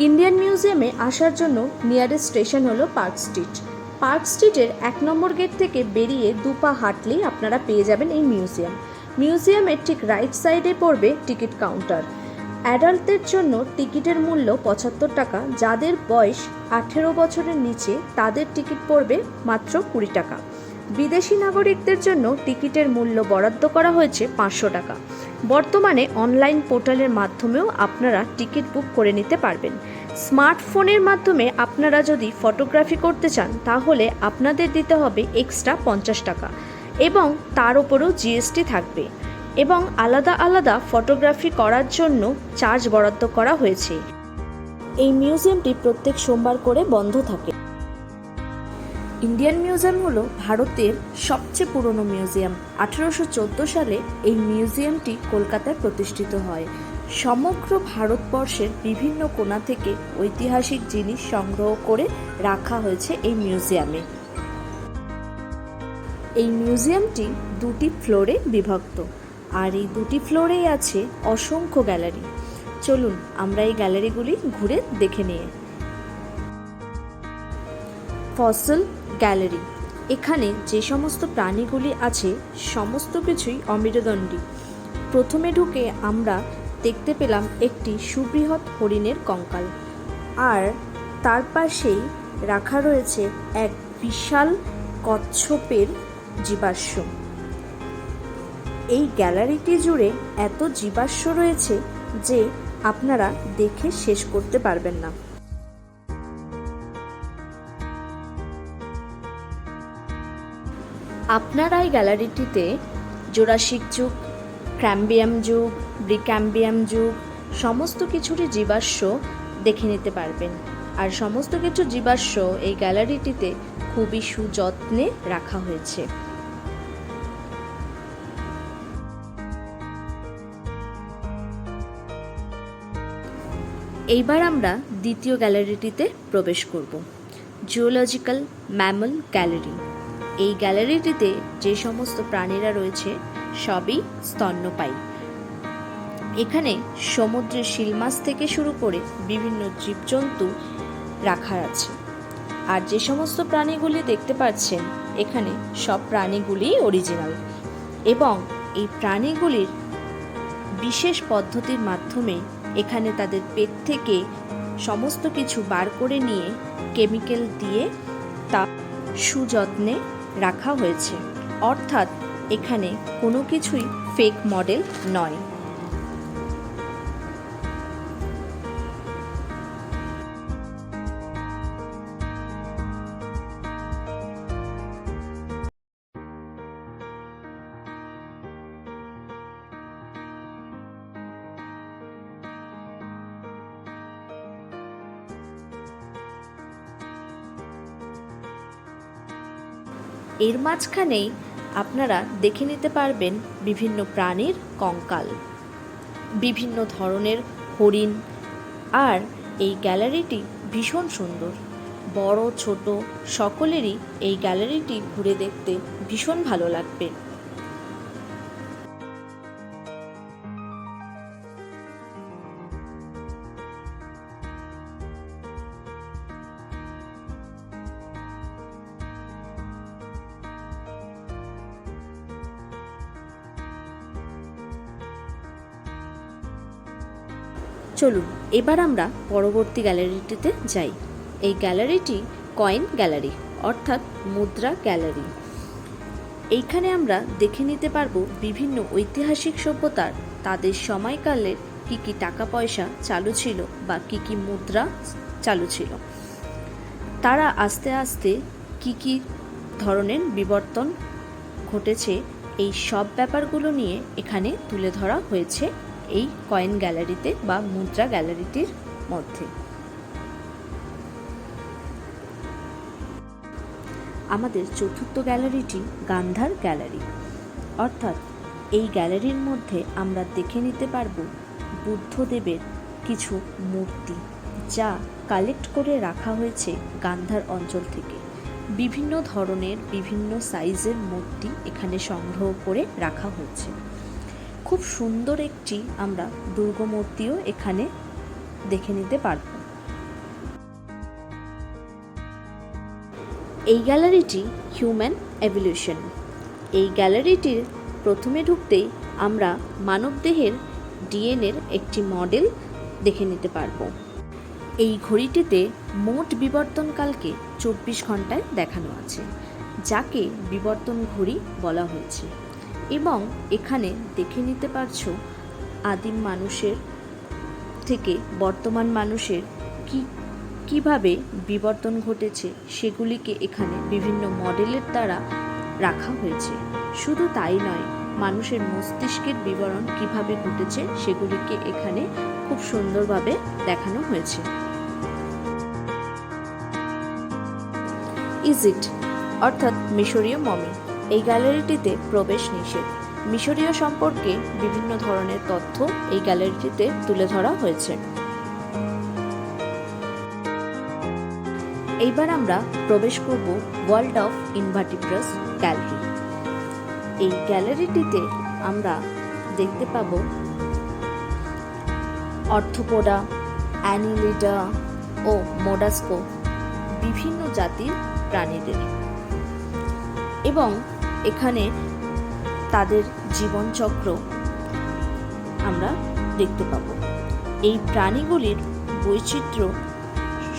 Indian মিউজিয়ামে আসার জন্য নিয়ারেস্ট স্টেশন হলো পার্ক স্ট্রিট। পার্ক স্ট্রিটের এক নম্বর গেট থেকে বেরিয়ে দু পা হাঁটলেই আপনারা পেয়ে যাবেন এই মিউজিয়াম। মিউজিয়ামের ঠিক রাইট সাইডে পড়বে টিকিট কাউন্টার। অ্যাডাল্টদের জন্য টিকিটের মূল্য পঁচাত্তর টাকা, যাদের বয়স আঠেরো বছরের নিচে তাদের টিকিট পড়বে মাত্র কুড়ি টাকা। বিদেশি নাগরিকদের জন্য টিকিটের মূল্য বরাদ্দ করা হয়েছে পাঁচশো টাকা। বর্তমানে অনলাইন পোর্টালের মাধ্যমেও আপনারা টিকিট বুক করে নিতে পারবেন। স্মার্টফোনের মাধ্যমে আপনারা যদি ফটোগ্রাফি করতে চান, তাহলে আপনাদের দিতে হবে এক্সট্রা পঞ্চাশ টাকা এবং তার উপরেও জিএসটি থাকবে এবং আলাদা আলাদা ফটোগ্রাফি করার জন্য চার্জ বরাদ্দ করা হয়েছে। এই মিউজিয়ামটি প্রত্যেক সোমবার করে বন্ধ থাকে। ইন্ডিয়ান মিউজিয়াম হলো ভারতের সবচেয়ে পুরনো মিউজিয়াম। আঠারোশো চোদ্দ সালে এই মিউজিয়ামটি কলকাতায় প্রতিষ্ঠিত হয়। সমগ্র ভারতবর্ষের বিভিন্ন কোণা থেকে ঐতিহাসিক জিনিস সংগ্রহ করে রাখা হয়েছে এই মিউজিয়ামে। এই মিউজিয়ামটি দুটি ফ্লোরে বিভক্ত। আর এই দুটি ফ্লোরেই আছে অসংখ্য গ্যালারি। চলুন, আমরা এই গ্যালারিগুলি ঘুরে দেখে নিয়ে ফসল গ্যালারি। এখানে যে সমস্ত প্রাণীগুলি আছে, সমস্ত কিছুই অমেরুদণ্ডী। প্রথমে ঢুকে আমরা দেখতে পেলাম একটি সুবৃহৎ হরিণের কঙ্কাল। আর তার পাশেই রাখা রয়েছে এক বিশাল কচ্ছপের জীবাশ্ম। এই গ্যালারিটি জুড়ে এত জীবাশ্ম রয়েছে যে আপনারা দেখে শেষ করতে পারবেন না। আপনারা এই গ্যালারিটিতে জোরাসিক যুগ, ক্র্যাম্বিয়াম যুগ, ব্রিক্যাম্বিয়াম যুগ, সমস্ত কিছুরই জীবাশ্ম দেখে নিতে পারবেন। আর সমস্ত কিছু জীবাশ্ম এই গ্যালারিটিতে খুবই সুযত্নে রাখা হয়েছে। এইবার আমরা দ্বিতীয় গ্যালারিটিতে প্রবেশ করব। Zoological mammal gallery. এই গ্যালারিটিতে যে সমস্ত প্রাণীরা রয়েছে, সবই স্তন্যপায়ী। এখানে সমুদ্রের শিল মাছ থেকে শুরু করে বিভিন্ন জীবজন্তু রাখা আছে। আর যে সমস্ত প্রাণীগুলি দেখতে পাচ্ছেন, এখানে সব প্রাণীগুলিই অরিজিনাল এবং এই প্রাণীগুলির বিশেষ পদ্ধতির মাধ্যমে এখানে তাদের পেট থেকে সমস্ত কিছু বার করে নিয়ে কেমিক্যাল দিয়ে তা সুযত্নে রাখা হয়েছে। অর্থাৎ এখানে কোনো কিছুই ফেক মডেল নয়। এর মাঝখানেই আপনারা দেখে নিতে পারবেন বিভিন্ন প্রাণীর কঙ্কাল, বিভিন্ন ধরনের হরিণ আর এই গ্যালারিটি ভীষণ সুন্দর। বড়, ছোট, সকলেরই এই গ্যালারিটি ঘুরে দেখতে ভীষণ ভালো লাগবে। চলুন, এবার আমরা পরবর্তী গ্যালারিটিতে যাই। এই গ্যালারিটি কয়েন গ্যালারি, অর্থাৎ মুদ্রা গ্যালারি। এইখানে আমরা দেখে নিতে পারব বিভিন্ন ঐতিহাসিক সভ্যতার, তাদের সময়কালের কী কী টাকা পয়সা চালু ছিল বা কী কী মুদ্রা চালু ছিল। তারা আস্তে আস্তে কী কী ধরনের বিবর্তন ঘটেছে, এই সব ব্যাপারগুলো নিয়ে এখানে তুলে ধরা হয়েছে। এই কয়েন গ্যালারিতে বা মুদ্রা গ্যালারিটির মধ্যে। আমাদের চতুর্থ গ্যালারিটি গান্ধার গ্যালারি। অর্থাৎ এই গ্যালারির মধ্যে আমরা দেখে নিতে পারব বুদ্ধদেবের কিছু মূর্তি, যা কালেক্ট করে রাখা হয়েছে গান্ধার অঞ্চল থেকে। বিভিন্ন ধরনের বিভিন্ন সাইজের মূর্তি এখানে সংগ্রহ করে রাখা হয়েছে। খুব সুন্দর একটি আমরা দুর্গমূর্তিও এখানে দেখে নিতে পারব। এই গ্যালারিটি হিউম্যান এভলিউশন। এই গ্যালারিটির প্রথমে ঢুকতেই আমরা মানবদেহের ডিএনএর একটি মডেল দেখে নিতে পারব। এই ঘড়িটিতে মোট বিবর্তনকালকে চব্বিশ ঘন্টায় দেখানো আছে, যাকে বিবর্তন ঘড়ি বলা হয়েছে। এবং এখানে দেখে নিতে পারছ আদিম মানুষের থেকে বর্তমান মানুষের কি, কীভাবে বিবর্তন ঘটেছে সেগুলিকে এখানে বিভিন্ন মডেলের দ্বারা রাখা হয়েছে। শুধু তাই নয়, মানুষের মস্তিষ্কের বিবরণ কীভাবে ঘটেছে সেগুলিকে এখানে খুব সুন্দরভাবে দেখানো হয়েছে। ইজিপ্ট অর্থাৎ মিশরীয় মমি এই গ্যালারিটিতে প্রবেশ নিষেধ। মিশরীয় সম্পর্কে বিভিন্ন ধরনের তথ্য এই গ্যালারিটিতে তুলে ধরা হয়েছে। এইবার আমরা প্রবেশ করব ওয়ার্ল্ড অফ ইনভার্টিব্রাস গ্যালারি। এই গ্যালারিটিতে আমরা দেখতে পাব অর্থোপোডা, অ্যানিলিডা ও মোডাস্কো বিভিন্ন জাতির প্রাণীদের। এবং এখানে তাদের জীবনচক্র আমরা দেখতে পাব। এই প্রাণীগুলির বৈচিত্র্য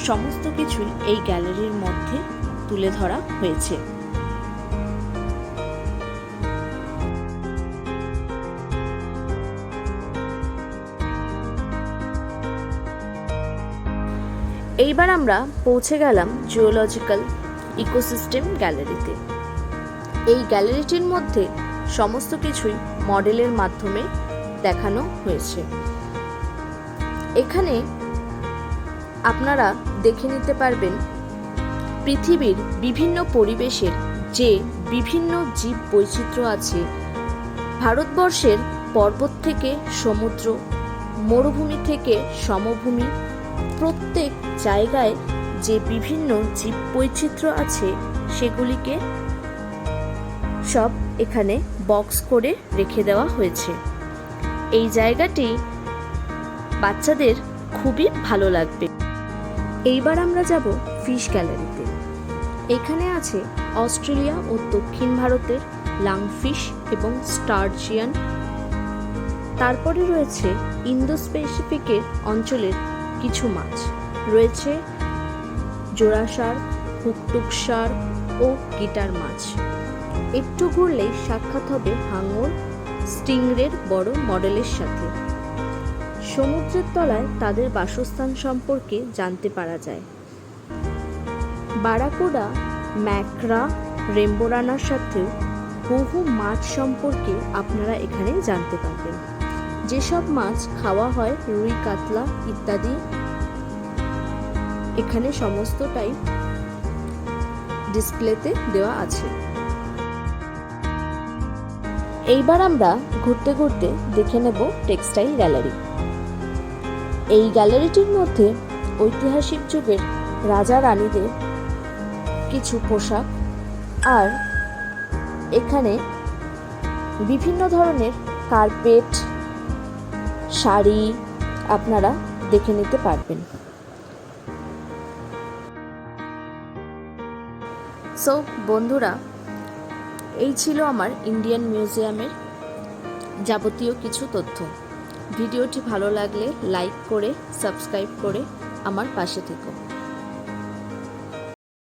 সমস্ত কিছুই এই গ্যালারির মধ্যে তুলে ধরা হয়েছে। এইবার আমরা পৌঁছে গেলাম জিওলজিক্যাল ইকোসিস্টেম গ্যালারিতে এই গ্যালারিটির মধ্যে সমস্ত কিছুই মডেলের মাধ্যমে দেখানো হয়েছে। এখানে আপনারা দেখে নিতে পারবেন পৃথিবীর বিভিন্ন পরিবেশের যে বিভিন্ন জীব বৈচিত্র্য আছে, ভারতবর্ষের পর্বত থেকে সমুদ্র, মরুভূমি থেকে সমভূমি, প্রত্যেক জায়গায় যে বিভিন্ন জীব বৈচিত্র্য আছে সেগুলিকে সব এখানে বক্স করে রেখে দেওয়া হয়েছে। এই জায়গাটি বাচ্চাদের খুবই ভালো লাগবে। এইবার আমরা যাব ফিশ গ্যালারিতে এখানে আছে অস্ট্রেলিয়া ও দক্ষিণ ভারতের লাংফিশ এবং স্টারজিয়ান তারপরে রয়েছে ইন্দো স্পেসিফিকের অঞ্চলের কিছু মাছ। রয়েছে জোড়াসার হুকটুকসার ও গিটার মাছ। একটু ঘুরলেই সাক্ষাৎ হবে হাঙর স্টিংরের বড় মডেলের সাথে। সমুদ্রের তলায় তাদের বাসস্থান সম্পর্কে জানতে পারা যায়। বারাকুডা, ম্যাকরা রেম্বোরানার সাথেও বহু মাছ সম্পর্কে আপনারা এখানে জানতে পারবেন। যেসব মাছ খাওয়া হয় রুই, কাতলা ইত্যাদি। এখানে সমস্তটাই ডিসপ্লেতে দেওয়া আছে। এইবার আমরা ঘুরতে ঘুরতে দেখে নেব টেক্সটাইল গ্যালারি। এই গ্যালারিটির মধ্যে ঐতিহাসিক যুগের রাজা রানীদের কিছু পোশাক আর এখানে বিভিন্ন ধরনের কার্পেট, শাড়ি আপনারা দেখে নিতে পারবেন। সো বন্ধুরা এই ছিল আমার ইন্ডিয়ান মিউজিয়ামের যাবতীয় কিছু তথ্য। ভিডিওটি ভালো লাগলে লাইক করে সাবস্ক্রাইব করে আমার পাশে থেকো।